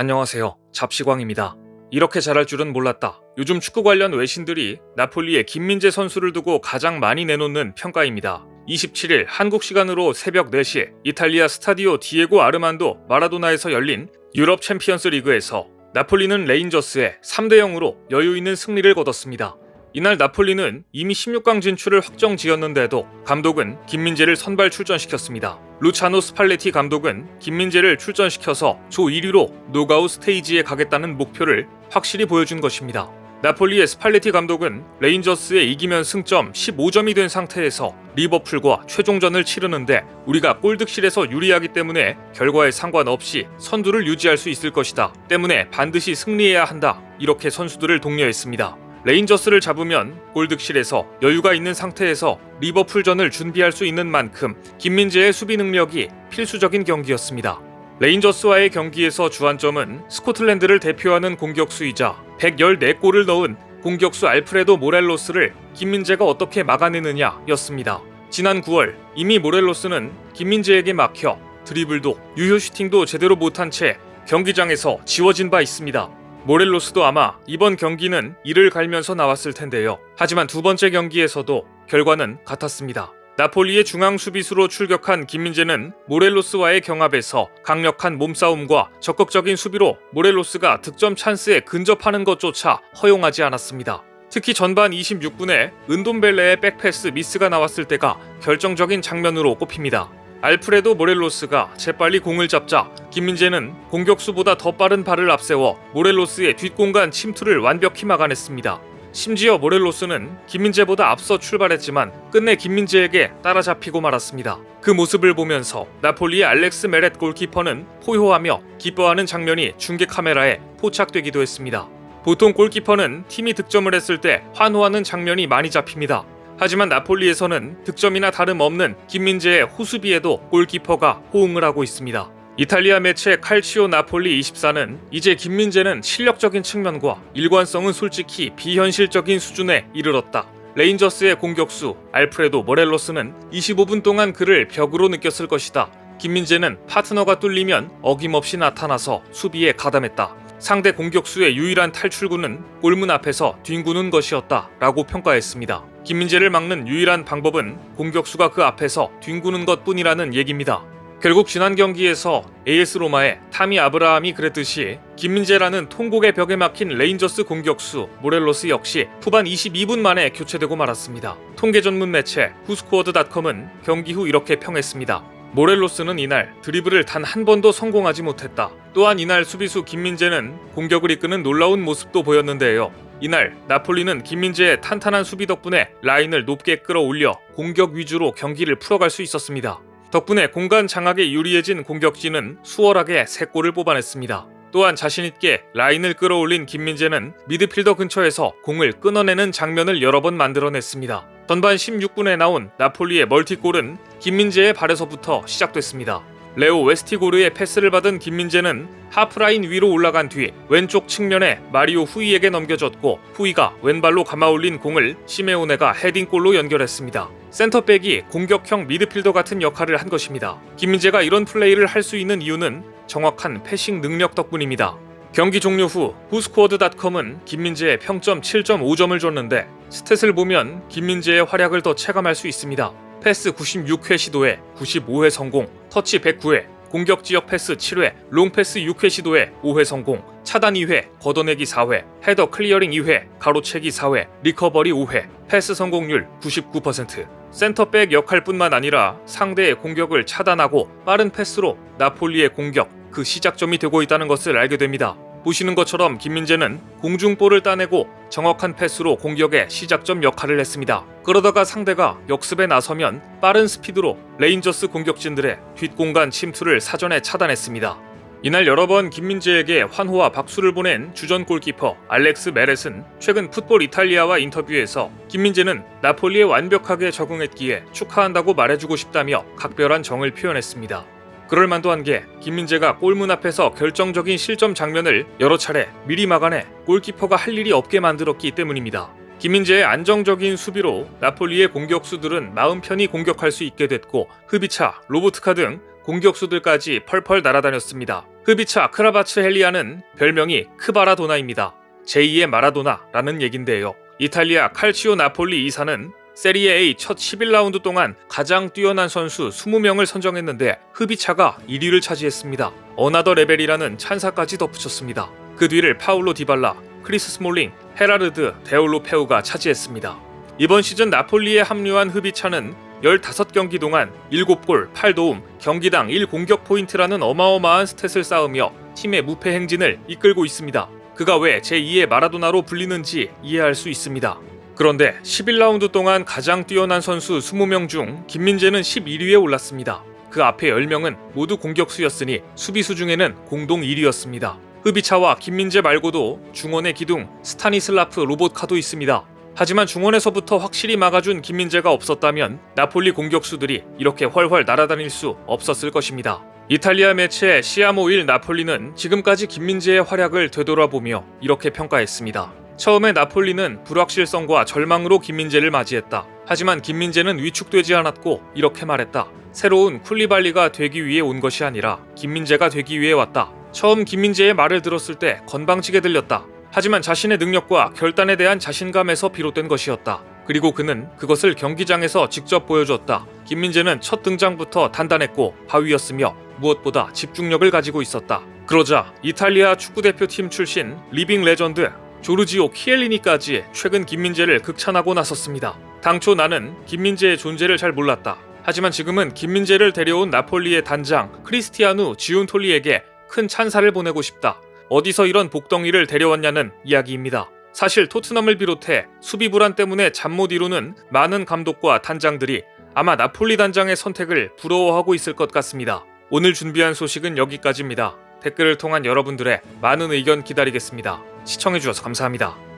안녕하세요. 잡시광입니다. 이렇게 잘할 줄은 몰랐다. 요즘 축구 관련 외신들이 나폴리의 김민재 선수를 두고 가장 많이 내놓는 평가입니다. 27일 한국 시간으로 새벽 4시에 이탈리아 스타디오 디에고 아르만도 마라도나에서 열린 유럽 챔피언스 리그에서 나폴리는 레인저스에 3대 0으로 여유 있는 승리를 거뒀습니다. 이날 나폴리는 이미 16강 진출을 확정 지었는데도 감독은 김민재를 선발 출전시켰습니다. 루차노 스팔레티 감독은 김민재를 출전시켜서 조 1위로 노가우 스테이지에 가겠다는 목표를 확실히 보여준 것입니다. 나폴리의 스팔레티 감독은 레인저스에 이기면 승점 15점이 된 상태에서 리버풀과 최종전을 치르는데 우리가 골득실에서 유리하기 때문에 결과에 상관없이 선두를 유지할 수 있을 것이다. 때문에 반드시 승리해야 한다. 이렇게 선수들을 독려했습니다. 레인저스를 잡으면 골득실에서 여유가 있는 상태에서 리버풀전을 준비할 수 있는 만큼 김민재의 수비 능력이 필수적인 경기였습니다. 레인저스와의 경기에서 주안점은 스코틀랜드를 대표하는 공격수이자 114골을 넣은 공격수 알프레도 모렐로스를 김민재가 어떻게 막아내느냐였습니다. 지난 9월 이미 모렐로스는 김민재에게 막혀 드리블도 유효 슈팅도 제대로 못한 채 경기장에서 지워진 바 있습니다. 모렐로스도 아마 이번 경기는 이를 갈면서 나왔을 텐데요. 하지만 두 번째 경기에서도 결과는 같았습니다. 나폴리의 중앙 수비수로 출격한 김민재는 모렐로스와의 경합에서 강력한 몸싸움과 적극적인 수비로 모렐로스가 득점 찬스에 근접하는 것조차 허용하지 않았습니다. 특히 전반 26분에 은돔벨레의 백패스 미스가 나왔을 때가 결정적인 장면으로 꼽힙니다. 알프레도 모렐로스가 재빨리 공을 잡자 김민재는 공격수보다 더 빠른 발을 앞세워 모렐로스의 뒷공간 침투를 완벽히 막아냈습니다. 심지어 모렐로스는 김민재보다 앞서 출발했지만 끝내 김민재에게 따라잡히고 말았습니다. 그 모습을 보면서 나폴리의 알렉스 메렛 골키퍼는 포효하며 기뻐하는 장면이 중계 카메라에 포착되기도 했습니다. 보통 골키퍼는 팀이 득점을 했을 때 환호하는 장면이 많이 잡힙니다. 하지만 나폴리에서는 득점이나 다름없는 김민재의 호수비에도 골키퍼가 호응을 하고 있습니다. 이탈리아 매체 칼치오 나폴리 24는 이제 김민재는 실력적인 측면과 일관성은 솔직히 비현실적인 수준에 이르렀다. 레인저스의 공격수 알프레도 모렐로스는 25분 동안 그를 벽으로 느꼈을 것이다. 김민재는 파트너가 뚫리면 어김없이 나타나서 수비에 가담했다. 상대 공격수의 유일한 탈출구는 골문 앞에서 뒹구는 것이었다. 라고 평가했습니다. 김민재를 막는 유일한 방법은 공격수가 그 앞에서 뒹구는 것 뿐이라는 얘기입니다. 결국 지난 경기에서 AS 로마의 타미 아브라함이 그랬듯이 김민재라는 통곡의 벽에 막힌 레인저스 공격수 모렐로스 역시 후반 22분 만에 교체되고 말았습니다. 통계 전문 매체 후스코어드닷컴은 경기 후 이렇게 평했습니다. 모렐로스는 이날 드리블을 단 한 번도 성공하지 못했다. 또한 이날 수비수 김민재는 공격을 이끄는 놀라운 모습도 보였는데요. 이날 나폴리는 김민재의 탄탄한 수비 덕분에 라인을 높게 끌어올려 공격 위주로 경기를 풀어갈 수 있었습니다. 덕분에 공간 장악에 유리해진 공격진은 수월하게 3골을 뽑아냈습니다. 또한 자신있게 라인을 끌어올린 김민재는 미드필더 근처에서 공을 끊어내는 장면을 여러 번 만들어냈습니다. 전반 16분에 나온 나폴리의 멀티골은 김민재의 발에서부터 시작됐습니다. 레오 웨스티고르의 패스를 받은 김민재는 하프라인 위로 올라간 뒤 왼쪽 측면에 마리오 후이에게 넘겨줬고 후이가 왼발로 감아올린 공을 시메오네가 헤딩골로 연결했습니다. 센터백이 공격형 미드필더 같은 역할을 한 것입니다. 김민재가 이런 플레이를 할 수 있는 이유는 정확한 패싱 능력 덕분입니다. 경기 종료 후 후스코어드닷컴은 김민재의 평점 7.5점을 줬는데 스탯을 보면 김민재의 활약을 더 체감할 수 있습니다. 패스 96회 시도에 95회 성공, 터치 109회, 공격 지역 패스 7회, 롱 패스 6회 시도에 5회 성공, 차단 2회, 걷어내기 4회, 헤더 클리어링 2회, 가로채기 4회, 리커버리 5회, 패스 성공률 99%. 센터백 역할뿐만 아니라 상대의 공격을 차단하고 빠른 패스로 나폴리의 공격 그 시작점이 되고 있다는 것을 알게 됩니다. 보시는 것처럼 김민재는 공중볼을 따내고 정확한 패스로 공격의 시작점 역할을 했습니다. 그러다가 상대가 역습에 나서면 빠른 스피드로 레인저스 공격진들의 뒷공간 침투를 사전에 차단했습니다. 이날 여러 번 김민재에게 환호와 박수를 보낸 주전 골키퍼 알렉스 메렛은 최근 풋볼 이탈리아와 인터뷰에서 김민재는 나폴리에 완벽하게 적응했기에 축하한다고 말해주고 싶다며 각별한 정을 표현했습니다. 그럴 만도 한 게 김민재가 골문 앞에서 결정적인 실점 장면을 여러 차례 미리 막아내 골키퍼가 할 일이 없게 만들었기 때문입니다. 김민재의 안정적인 수비로 나폴리의 공격수들은 마음 편히 공격할 수 있게 됐고 흐비차, 로보트카 등 공격수들까지 펄펄 날아다녔습니다. 흡이차 크라바츠 헬리아는 별명이 크바라도나입니다. 제2의 마라도나라는 얘긴데요. 이탈리아 칼치오 나폴리 이사는 세리에 A 첫 11라운드 동안 가장 뛰어난 선수 20명을 선정했는데 흡이차가 1위를 차지했습니다. 어나더 레벨이라는 찬사까지 덧붙였습니다. 그 뒤를 파울로 디발라, 크리스 스몰링, 헤라르드, 데올로 페우가 차지했습니다. 이번 시즌 나폴리에 합류한 흡이차는 15경기 동안 7골, 8도움, 경기당 1공격 포인트라는 어마어마한 스탯을 쌓으며 팀의 무패 행진을 이끌고 있습니다. 그가 왜 제2의 마라도나로 불리는지 이해할 수 있습니다. 그런데 11라운드 동안 가장 뛰어난 선수 20명 중 김민재는 11위에 올랐습니다. 그 앞에 10명은 모두 공격수였으니 수비수 중에는 공동 1위였습니다. 흡이차와 김민재 말고도 중원의 기둥 스타니슬라프 로봇카도 있습니다. 하지만 중원에서부터 확실히 막아준 김민재가 없었다면 나폴리 공격수들이 이렇게 훨훨 날아다닐 수 없었을 것입니다. 이탈리아 매체 시아모1 나폴리는 지금까지 김민재의 활약을 되돌아보며 이렇게 평가했습니다. 처음에 나폴리는 불확실성과 절망으로 김민재를 맞이했다. 하지만 김민재는 위축되지 않았고 이렇게 말했다. 새로운 쿨리발리가 되기 위해 온 것이 아니라 김민재가 되기 위해 왔다. 처음 김민재의 말을 들었을 때 건방지게 들렸다. 하지만 자신의 능력과 결단에 대한 자신감에서 비롯된 것이었다. 그리고 그는 그것을 경기장에서 직접 보여줬다. 김민재는 첫 등장부터 단단했고 바위였으며 무엇보다 집중력을 가지고 있었다. 그러자 이탈리아 축구대표팀 출신 리빙 레전드 조르지오 키엘리니까지 최근 김민재를 극찬하고 나섰습니다. 당초 나는 김민재의 존재를 잘 몰랐다. 하지만 지금은 김민재를 데려온 나폴리의 단장 크리스티아누 지운톨리에게 큰 찬사를 보내고 싶다. 어디서 이런 복덩이를 데려왔냐는 이야기입니다. 사실 토트넘을 비롯해 수비 불안 때문에 잠 못 이루는 많은 감독과 단장들이 아마 나폴리 단장의 선택을 부러워하고 있을 것 같습니다. 오늘 준비한 소식은 여기까지입니다. 댓글을 통한 여러분들의 많은 의견 기다리겠습니다. 시청해주셔서 감사합니다.